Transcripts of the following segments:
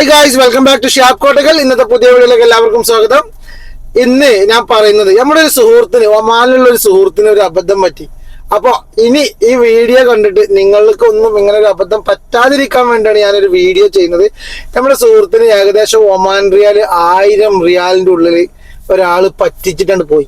Hi guys welcome back to shop കോട്ടകൾ ഇന്നത്തെ പുതിയ വീഡിയോയിലേക്ക് എല്ലാവർക്കും സ്വാഗതം. ഇന്ന് ഞാൻ പറയുന്നത് നമ്മുടെ ഒരു സുഹൃത്തിന് ഒമാനിലുള്ള ഒരു സുഹൃത്തിന് ഒരു അബദ്ധം പറ്റി. അപ്പൊ ഇനി ഈ വീഡിയോ കണ്ടിട്ട് നിങ്ങൾക്ക് ഒന്നും ഇങ്ങനെ ഒരു അബദ്ധം പറ്റാതിരിക്കാൻ വേണ്ടിയാണ് ഞാനൊരു വീഡിയോ ചെയ്യുന്നത്. നമ്മുടെ സുഹൃത്തിന് ഏകദേശം ഒമാൻ റിയാൽ ആയിരം റിയാലിന്റെ ഉള്ളിൽ ഒരാൾ പറ്റിച്ചിട്ടാണ് പോയി.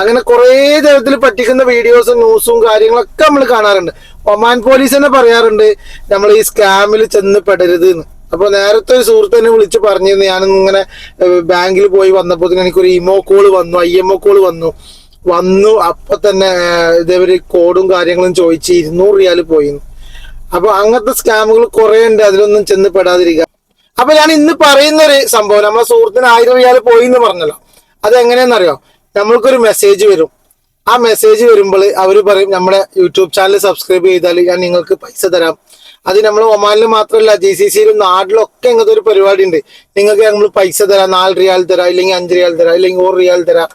അങ്ങനെ കുറേ തരത്തിൽ പറ്റിക്കുന്ന വീഡിയോസും ന്യൂസും കാര്യങ്ങളൊക്കെ നമ്മൾ കാണാറുണ്ട്. ഒമാൻ പോലീസ് തന്നെ പറയാറുണ്ട് നമ്മൾ ഈ സ്കാമിൽ ചെന്ന് പെടരുത് എന്ന്. അപ്പൊ നേരത്തെ ഒരു സുഹൃത്ത് എന്നെ വിളിച്ച് പറഞ്ഞിരുന്നു. ഞാൻ ഇങ്ങനെ ബാങ്കിൽ പോയി വന്നപ്പോൾ എനിക്കൊരു ഇമോ കോൾ വന്നു ഐ എം ഒ കോൾ വന്നു. വന്നു അപ്പൊ തന്നെ ഇതേവര് കോഡും കാര്യങ്ങളും ചോദിച്ച് ഇരുന്നൂറ് റിയാൽ പോയി അപ്പൊ അങ്ങനത്തെ സ്കാമുകൾ കുറെ ഉണ്ട് അതിലൊന്നും ചെന്ന് പെടാതിരിക്കുക അപ്പൊ ഞാൻ ഇന്ന് പറയുന്ന ഒരു സംഭവം നമ്മളെ സുഹൃത്തിന് ആയിരം റിയാൽ പോയി എന്ന് പറഞ്ഞല്ലോ. അത് എങ്ങനെയാണെന്നറിയോ? നമ്മൾക്കൊരു മെസ്സേജ് വരും. ആ മെസ്സേജ് വരുമ്പോൾ അവർ പറയും നമ്മുടെ യൂട്യൂബ് ചാനൽ സബ്സ്ക്രൈബ് ചെയ്താൽ ഞാൻ നിങ്ങൾക്ക് പൈസ തരാം. അത് നമ്മൾ ഒമാനിൽ മാത്രമല്ല ജി സി സിയിലും നാട്ടിലൊക്കെ ഇങ്ങനത്തെ ഒരു പരിപാടി ഉണ്ട് നിങ്ങൾക്ക് നമ്മൾ പൈസ തരാം നാല് റിയാൽ തരാം ഇല്ലെങ്കിൽ അഞ്ച് റിയാൽ തരാം ഇല്ലെങ്കിൽ ഒരു റിയാൽ തരാം.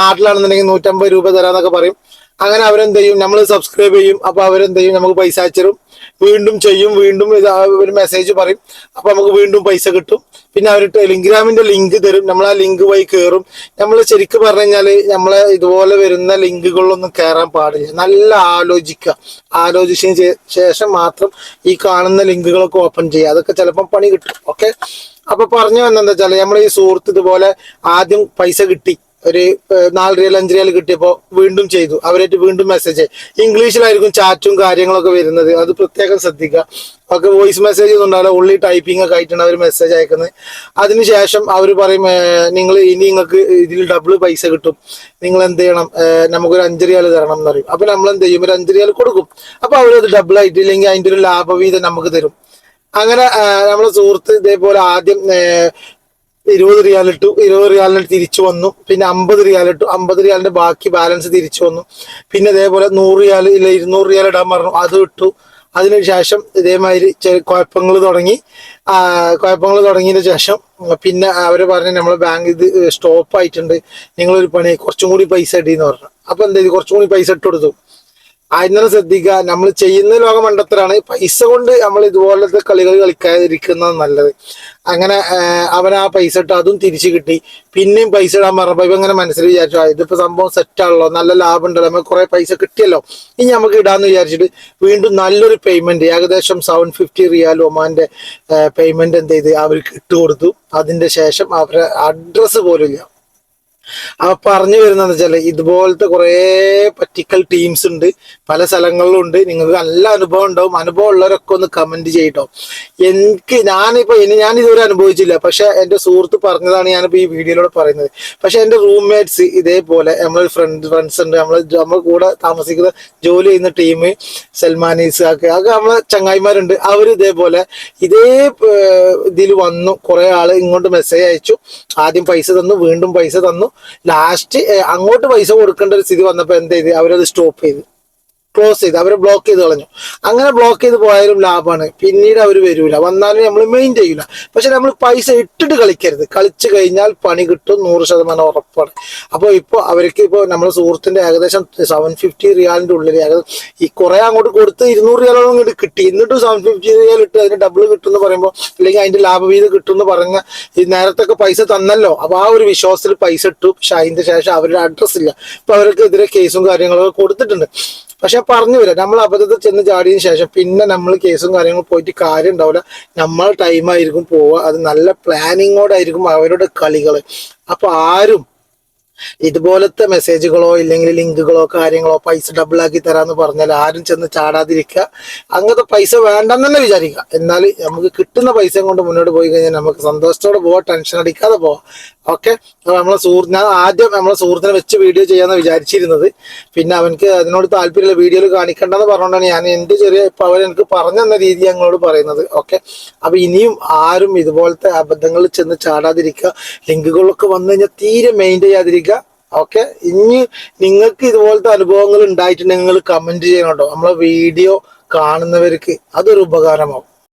നാട്ടിലാണെന്നുണ്ടെങ്കിൽ നൂറ്റമ്പത് രൂപ തരാം എന്നൊക്കെ പറയും. അങ്ങനെ അവരെന്ത് ചെയ്യും? നമ്മൾ സബ്സ്ക്രൈബ് ചെയ്യും. അപ്പൊ അവരെന്ത് ചെയ്യും? നമുക്ക് പൈസ അയച്ചരും വീണ്ടും ചെയ്യും. വീണ്ടും ഇത് ഒരു മെസ്സേജ് പറയും. അപ്പൊ നമുക്ക് വീണ്ടും പൈസ കിട്ടും. പിന്നെ അവർ ടെലിഗ്രാമിന്റെ ലിങ്ക് തരും. നമ്മൾ ആ ലിങ്ക് വഴി കയറും നമ്മൾ ശരിക്കും പറഞ്ഞു കഴിഞ്ഞാൽ നമ്മളെ ഇതുപോലെ വരുന്ന ലിങ്കുകളിലൊന്നും കയറാൻ പാടില്ല. നല്ല ആലോചിക്കുക. ആലോചിച്ചതിന് ശേഷം മാത്രം ഈ കാണുന്ന ലിങ്കുകളൊക്കെ ഓപ്പൺ ചെയ്യുക. അതൊക്കെ ചിലപ്പം പണി കിട്ടും. ഓക്കെ അപ്പൊ പറഞ്ഞു വന്നെന്താ വെച്ചാൽ നമ്മൾ ഈ സുഹൃത്ത് ഇതുപോലെ ആദ്യം പൈസ കിട്ടി. ഒരു നാല് റിയൽ അഞ്ച് റിയൽ കിട്ടിയപ്പോൾ വീണ്ടും ചെയ്തു. അവരായിട്ട് വീണ്ടും മെസ്സേജ് ഇംഗ്ലീഷിലായിരിക്കും ചാറ്റും കാര്യങ്ങളൊക്കെ വരുന്നത്. അത് പ്രത്യേകം ശ്രദ്ധിക്കുക. ഒക്കെ വോയിസ് മെസ്സേജ് ഒന്നും ഉണ്ടാവില്ല. ഉള്ളി ടൈപ്പിംഗ് ഒക്കെ ആയിട്ടാണ് അവർ മെസ്സേജ് അയക്കുന്നത്. അതിനുശേഷം അവർ പറയും നിങ്ങൾ ഇനി നിങ്ങൾക്ക് ഇതിൽ ഡബിൾ പൈസ കിട്ടും. നിങ്ങൾ എന്ത് ചെയ്യണം? നമുക്കൊരു അഞ്ച് റിയാൽ തരണം എന്ന് പറയും. അപ്പൊ നമ്മൾ എന്ത് ചെയ്യും? ഒരു അഞ്ച് റിയാൽ കൊടുക്കും. അപ്പൊ അവരത് ഡബിൾ ആയിട്ട് ഇല്ലെങ്കിൽ അതിന്റെ ഒരു ലാഭവീതം നമുക്ക് തരും. അങ്ങനെ നമ്മുടെ സുഹൃത്ത് ഇതേപോലെ ആദ്യം ഇരുപത് റിയാലിട്ടു ഇരുപത് റിയാലിന് തിരിച്ചു വന്നു. പിന്നെ അമ്പത് റിയാലിട്ടു അമ്പത് റിയാലിന്റെ ബാക്കി ബാലൻസ് തിരിച്ചു വന്നു. പിന്നെ ഇതേപോലെ നൂറ് റിയാൽ ഇല്ല ഇരുന്നൂറ് റിയാൽ ഇടാൻ പറഞ്ഞു. അത് ഇട്ടു. അതിനുശേഷം ഇതേമാതിരി കുഴപ്പങ്ങൾ തുടങ്ങി. കുഴപ്പങ്ങൾ തുടങ്ങിയതിന് ശേഷം പിന്നെ അവർ പറഞ്ഞു നമ്മൾ ബാങ്ക് ഇത് സ്റ്റോപ്പ് ആയിട്ടുണ്ട് നിങ്ങളൊരു പണി കുറച്ചും കൂടി പൈസ ഇടീന്ന് പറഞ്ഞു. അപ്പൊ എന്താ ഇത് കുറച്ചും കൂടി പൈസ ഇട്ട് കൊടുത്തു. അതിനെ ശ്രദ്ധിക്കുക. നമ്മൾ ചെയ്യുന്ന ലോക മണ്ടത്തരാണ് പൈസ കൊണ്ട് നമ്മൾ ഇതുപോലത്തെ കളികൾ കളിക്കാതിരിക്കുന്നത് നല്ലത്. അങ്ങനെ അവൻ ആ പൈസ ഇട്ട് അതും തിരിച്ചു കിട്ടി. പിന്നെയും പൈസ ഇടാൻ പറഞ്ഞപ്പോ ഇവ ഇങ്ങനെ മനസ്സിൽ വിചാരിച്ചു ആ, ഇതിപ്പോ സംഭവം സെറ്റ് ആണല്ലോ നല്ല ലാഭം ഉണ്ടല്ലോ നമുക്ക് കുറെ പൈസ കിട്ടിയല്ലോ. ഇനി നമുക്ക് ഇടാന്ന് വിചാരിച്ചിട്ട് വീണ്ടും നല്ലൊരു പേയ്മെന്റ് ഏകദേശം സെവൻ ഫിഫ്റ്റി റിയാൽ ഒമാന്റെ പേയ്മെന്റ് എന്ത് ചെയ്ത് അവർക്ക് ഇട്ടുകൊടുത്തു അതിന്റെ ശേഷം അവരുടെ അഡ്രസ് പോലും ഇല്ല. അവ പറഞ്ഞു വരുന്നത് വെച്ചാൽ ഇതുപോലത്തെ കുറെ പറ്റിക്കൽ ടീംസ് ഉണ്ട്. പല സ്ഥലങ്ങളിലും ഉണ്ട്. നിങ്ങൾക്ക് നല്ല അനുഭവം ഉണ്ടാവും. അനുഭവം ഉള്ളവരൊക്കെ ഒന്ന് കമന്റ് ചെയ്യട്ടോ. എനിക്ക് ഞാനിപ്പോ ഇനി ഞാൻ ഇതുവരെ അനുഭവിച്ചില്ല. പക്ഷെ എന്റെ സുഹൃത്ത് പറഞ്ഞതാണ് ഞാനിപ്പോ ഈ വീഡിയോയിലൂടെ പറയുന്നത്. പക്ഷെ എന്റെ റൂംമേറ്റ്സ് ഇതേപോലെ നമ്മളൊരു ഫ്രണ്ട് ഫ്രണ്ട്സ് ഉണ്ട്. നമ്മൾ നമ്മൾ കൂടെ താമസിക്കുന്ന ജോലി ചെയ്യുന്ന ടീം സൽമാനീസ് ഒക്കെ ഒക്കെ നമ്മളെ ചങ്ങായിമാരുണ്ട്. അവർ ഇതേപോലെ ഇതേ ഇതിൽ വന്നു. കുറെ ആൾ ഇങ്ങോട്ട് മെസ്സേജ് അയച്ചു. ആദ്യം പൈസ തന്നു വീണ്ടും പൈസ തന്നു. ലാസ്റ്റ് അങ്ങോട്ട് പൈസ കൊടുക്കേണ്ട ഒരു സ്ഥിതി വന്നപ്പോൾ എന്ത് ചെയ്ത്? അവരത് സ്റ്റോപ്പ് ചെയ്തു. ക്ലോസ് ചെയ്ത് അവരെ ബ്ലോക്ക് ചെയ്ത് കളഞ്ഞു. അങ്ങനെ ബ്ലോക്ക് ചെയ്ത് പോയാലും ലാഭമാണ്. പിന്നീട് അവർ വരൂല. വന്നാലും നമ്മൾ മെയിൻ ചെയ്യൂല. പക്ഷെ നമ്മൾ പൈസ ഇട്ടിട്ട് കളിക്കരുത്. കളിച്ചു കഴിഞ്ഞാൽ പണി കിട്ടും നൂറ് ശതമാനം ഉറപ്പാണ്. അപ്പോൾ ഇപ്പോൾ അവർക്ക് ഇപ്പോൾ നമ്മുടെ സുഹൃത്തിന്റെ ഏകദേശം സെവൻ ഫിഫ്റ്റി റിയാലിന്റെ ഉള്ളിൽ ഏകദേശം ഈ കുറെ അങ്ങോട്ട് കൊടുത്ത് ഇരുന്നൂറ് റിയാലോളം ഇങ്ങോട്ട് കിട്ടി. എന്നിട്ടും സെവൻ ഫിഫ്റ്റി റിയാൽ ഇട്ട് അതിന് ഡബിൾ കിട്ടും എന്ന് പറയുമ്പോൾ അല്ലെങ്കിൽ അതിന്റെ ലാഭവീതം കിട്ടും എന്ന് പറഞ്ഞ ഈ നേരത്തൊക്കെ പൈസ തന്നല്ലോ. അപ്പോൾ ആ ഒരു വിശ്വാസത്തിൽ പൈസ ഇട്ടു. പക്ഷെ അതിന്റെ ശേഷം അവരുടെ അഡ്രസ്സ് ഇല്ല. ഇപ്പൊ അവർക്കെതിരെ കേസും കാര്യങ്ങളൊക്കെ കൊടുത്തിട്ടുണ്ട്. പക്ഷെ പറഞ്ഞു വരാം. നമ്മൾ അബദ്ധത്തിൽ ചെന്ന് ചാടിയതിനു ശേഷം പിന്നെ നമ്മൾ കേസും കാര്യങ്ങളും പോയിട്ട് കാര്യം ഉണ്ടാവില്ല. നമ്മൾ ടൈമായിരിക്കും പോവുക. അത് നല്ല പ്ലാനിങ്ങോടായിരിക്കും അവരുടെ കളികൾ അപ്പൊ ആരും ഇതുപോലത്തെ മെസ്സേജുകളോ ഇല്ലെങ്കിൽ ലിങ്കുകളോ കാര്യങ്ങളോ പൈസ ഡബിൾ ആക്കി തരാന്ന് പറഞ്ഞാൽ ആരും ചെന്ന് ചാടാതിരിക്കുക. അങ്ങനത്തെ പൈസ വേണ്ടെന്ന് തന്നെ വിചാരിക്കുക. എന്നാൽ നമുക്ക് കിട്ടുന്ന പൈസ കൊണ്ട് മുന്നോട്ട് പോയി കഴിഞ്ഞാൽ നമുക്ക് സന്തോഷത്തോടെ പോവാം ടെൻഷൻ അടിക്കാതെ പോവാം. ഓക്കെ അപ്പൊ നമ്മളെ സുഹൃത്ത് ഞാൻ ആദ്യം നമ്മളെ സുഹൃത്തിനെ വെച്ച് വീഡിയോ ചെയ്യാന്ന് വിചാരിച്ചിരുന്നത്. പിന്നെ അവനക്ക് അതിനോട് താല്പര്യമില്ല വീഡിയോയിൽ കാണിക്കേണ്ടെന്ന് പറഞ്ഞുകൊണ്ടാണ് ഞാൻ എന്റെ ചെറിയ ഇപ്പൊ അവരെനിക്ക് പറഞ്ഞു തന്ന രീതി ഞങ്ങളോട് പറയുന്നത്. ഓക്കെ അപ്പൊ ഇനിയും ആരും ഇതുപോലത്തെ അബദ്ധങ്ങളിൽ ചെന്ന് ചാടാതിരിക്കുക. ലിങ്കുകളൊക്കെ വന്നു കഴിഞ്ഞാൽ തീരെ മെയിൻ ചെയ്യാതിരിക്കുക. ഓക്കെ ഇനി നിങ്ങൾക്ക് ഇതുപോലത്തെ അനുഭവങ്ങൾ ഉണ്ടായിട്ടുണ്ടെങ്കിൽ നിങ്ങൾ കമന്റ് ചെയ്യണം കേട്ടോ നമ്മളെ വീഡിയോ കാണുന്നവർക്ക് അതൊരു ഉപകാരമാവും.